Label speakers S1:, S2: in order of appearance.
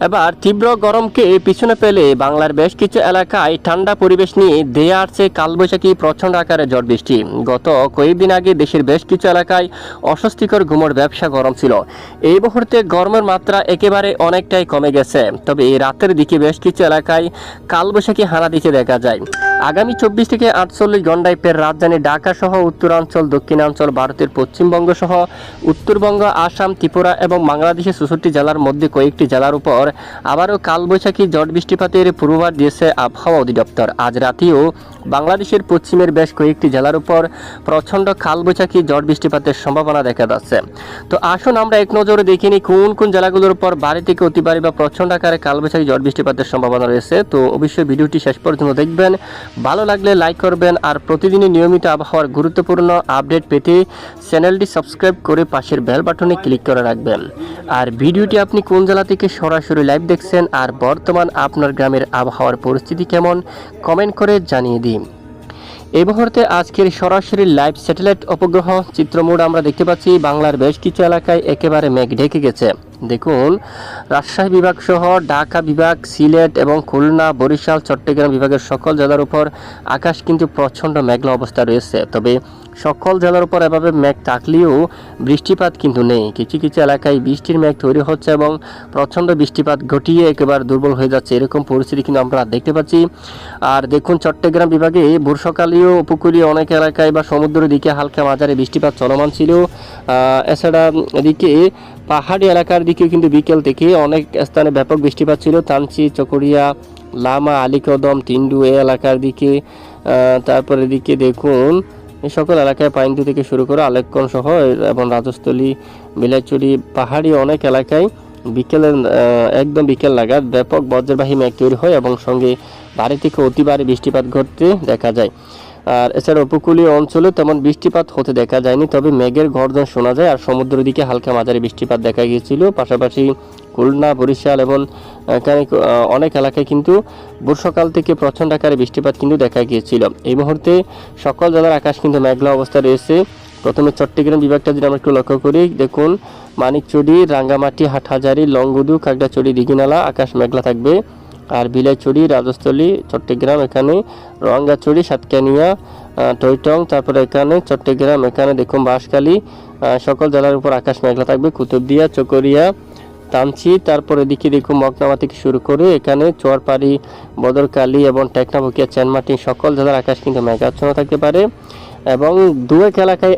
S1: এবার তীব্র গরমকে পিছনে পেলে বাংলার বেশ কিছু এলাকায় ঠান্ডা পরিবেশ নিয়ে ধেয়ে আসছে কালবৈশাখী প্রচণ্ড আকারে ঝড় বৃষ্টি। গত কয়েকদিন আগে দেশের বেশ কিছু এলাকায় অস্বস্তিকর ঘুমোর ব্যবসা গরম ছিল। এই মুহূর্তে গরমের মাত্রা একেবারে অনেকটাই কমে গেছে। তবে এই রাতের দিকে বেশ কিছু এলাকায় কালবৈশাখী হানা দিকে দেখা যায়। আগামী চব্বিশ থেকে আটচল্লিশ ঘন্টায় ফের রাজধানী ঢাকা সহ উত্তরাঞ্চল, দক্ষিণাঞ্চল, ভারতের পশ্চিমবঙ্গ সহ উত্তরবঙ্গ, আসাম, ত্রিপুরা এবং বাংলাদেশের চৌষট্টি জেলার মধ্যে কয়েকটি জেলার উপর আবারও কালবৈশাখী জট বৃষ্টিপাতের পূর্বাভাস দিয়েছে আবহাওয়া অধিদপ্তর। আজ রাতেও বাংলাদেশের পশ্চিমের বেশ কয়েকটি জেলার উপর প্রচণ্ড কালবৈশাখী ঝড় বৃষ্টিপাতের সম্ভাবনা দেখা যাচ্ছে। তো আসুন আমরা এক নজরে দেখে নিই কোন কোন জেলাগুলোর উপর বাড়ি থেকে অতি ভারী বা প্রচণ্ড আকারে কালবৈশাখী ঝড় বৃষ্টিপাতের সম্ভাবনা রয়েছে। তো অবশ্যই ভিডিওটি শেষ পর্যন্ত দেখবেন। ভালো লাগলে লাইক করবেন আর প্রতিদিনই নিয়মিত আবহাওয়ার গুরুত্বপূর্ণ আপডেট পেতে চ্যানেলটি সাবস্ক্রাইব করে পাশের বেল বাটনে ক্লিক করে রাখবেন। আর ভিডিওটি আপনি কোন জেলা থেকে সরাসরি লাইভ দেখছেন আর বর্তমান আপনার গ্রামের আবহাওয়ার পরিস্থিতি কেমন, কমেন্ট করে জানিয়ে দিন। এই মুহূর্তে আজকের সরাসরি লাইভ স্যাটেলাইট উপগ্রহ চিত্রমোড আমরা দেখতে পাচ্ছি, বাংলার বেশ কিছু এলাকায় একেবারে মেঘ ঢেকে গেছে। দেখুন, রাজশাহী বিভাগ সহ ঢাকা বিভাগ, সিলেট এবং খুলনা, বরিশাল, চট্টগ্রাম বিভাগের সকল জেলার উপর আকাশ কিন্তু প্রচণ্ড মেঘলা অবস্থা রয়েছে। তবে সকল জেলার উপর এভাবে মেঘ থাকলেও বৃষ্টিপাত কিন্তু নেই। কিছু কিছু এলাকায় বৃষ্টির মেঘ তৈরি হচ্ছে এবং প্রচণ্ড বৃষ্টিপাত ঘটিয়ে একেবারে দুর্বল হয়ে যাচ্ছে। এরকম পরিস্থিতি কিন্তু আমরা দেখতে পাচ্ছি। আর দেখুন, চট্টগ্রাম বিভাগে ভোরসকালীয় উপকূলীয় অনেক এলাকায় বা সমুদ্রের দিকে হালকা মাঝারি বৃষ্টিপাত চলমান ছিল। এছাড়া এদিকে পাহাড়ি এলাকার দিকে কিন্তু বিকেল থেকে অনেক স্থানে ব্যাপক বৃষ্টিপাত ছিল। তানচি, চকরিয়া, লামা, আলিকদম, তিন্ডু এ এলাকার দিকে। তারপর এদিকে দেখুন এই সকল এলাকায় পাইন্দু থেকে শুরু করে আলেকন সহ এবং রাজস্থলী, বিলাইচুরি, পাহাড়ি অনেক এলাকায় বিকেলের একদম বিকেল নাগাদ ব্যাপক বজ্রবাহী মেঘ তৈরি হয় এবং সঙ্গে ভারী থেকে অতি ভারী বৃষ্টিপাত ঘটতে দেখা যায়। আর এছাড়া উপকূলীয় অঞ্চলে তেমন বৃষ্টিপাত হতে দেখা যায়নি, তবে মেঘের গর্জন শোনা যায়। আর সমুদ্রের দিকে হালকা মাঝারি বৃষ্টিপাত দেখা গিয়েছিল। পাশাপাশি খুলনা, বরিশাল এবং এখানে অনেক এলাকায় কিন্তু বর্ষাকাল থেকে প্রচণ্ড আকারে বৃষ্টিপাত কিন্তু দেখা গিয়েছিল। এই মুহূর্তে সকল জেলার আকাশ কিন্তু মেঘলা অবস্থা রয়েছে। প্রথমে চট্টগ্রাম বিভাগটা যদি আমরা একটু লক্ষ্য করি, দেখুন, মানিকচুড়ি, রাঙ্গামাটি, হাটহাজারি, লংগুদু কাকড়াচড়ি দিঘিনালা, আকাশ মেঘলা থাকবে। আর বিলাইচুড়ি, রাজস্থলী, চট্টগ্রাম, এখানে রঙ্গাচুড়ি সাতকানিয়া টৈটং তারপরে এখানে চট্টগ্রাম, এখানে দেখুন বাঁশখালী সকল জেলার উপর আকাশ মেঘলা থাকবে। কুতুবদিয়া, চকরিয়া তামচি তারপর এদিকে দেখুন মগনামা থেকে শুরু করে এখানে চোয়ারপাড়ি বদরকালী এবং টেকনাভুকিয়া চেনমাটি, সকল জেলার আকাশ কিন্তু মেঘাচ্ছন্ন থাকতে পারে। এবং দু এক এলাকায়